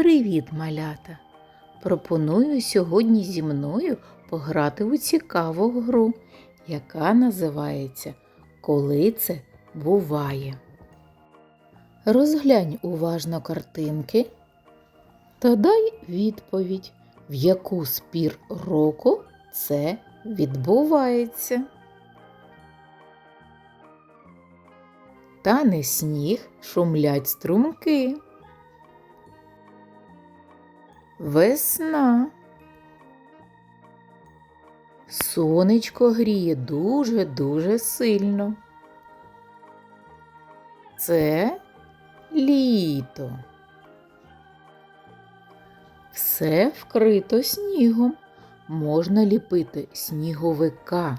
Привіт, малята! Пропоную сьогодні зі мною пограти у цікаву гру, яка називається Коли це буває. Розглянь уважно картинки та дай відповідь, в яку спір року це відбувається. Тане сніг шумлять струмки. Весна. Сонечко гріє дуже-дуже сильно. Це літо. Все вкрито снігом. Можна ліпити сніговика.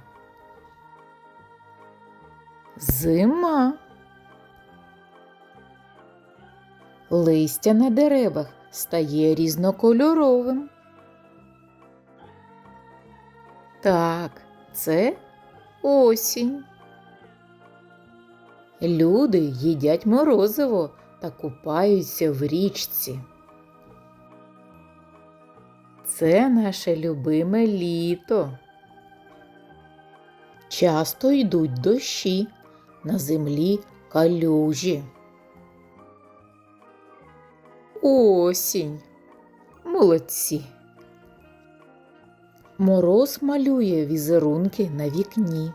Зима. Листя на деревах стає різнокольоровим. Так, це осінь. Люди їдять морозиво та купаються в річці. Це наше любиме літо. Часто йдуть дощі, на землі калюжі. Осінь. Молодці. Мороз малює візерунки на вікні.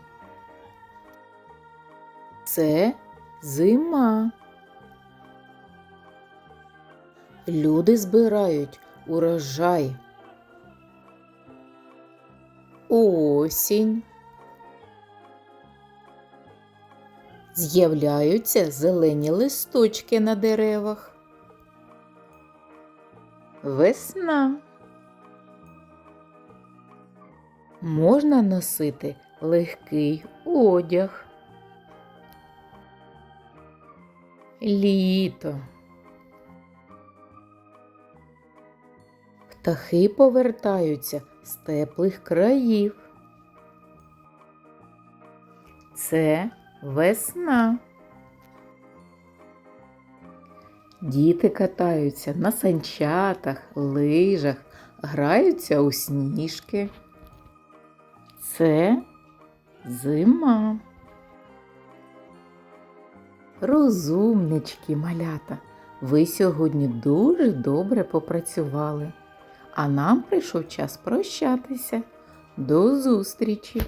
Це зима. Люди збирають урожай. Осінь. З'являються зелені листочки на деревах. Весна. Можна носити легкий одяг. Літо. Птахи повертаються з теплих країв. Це весна. Діти катаються на санчатах, лижах, граються у сніжки. Це зима. Розумнички, малята, ви сьогодні дуже добре попрацювали, а нам прийшов час прощатися. До зустрічі!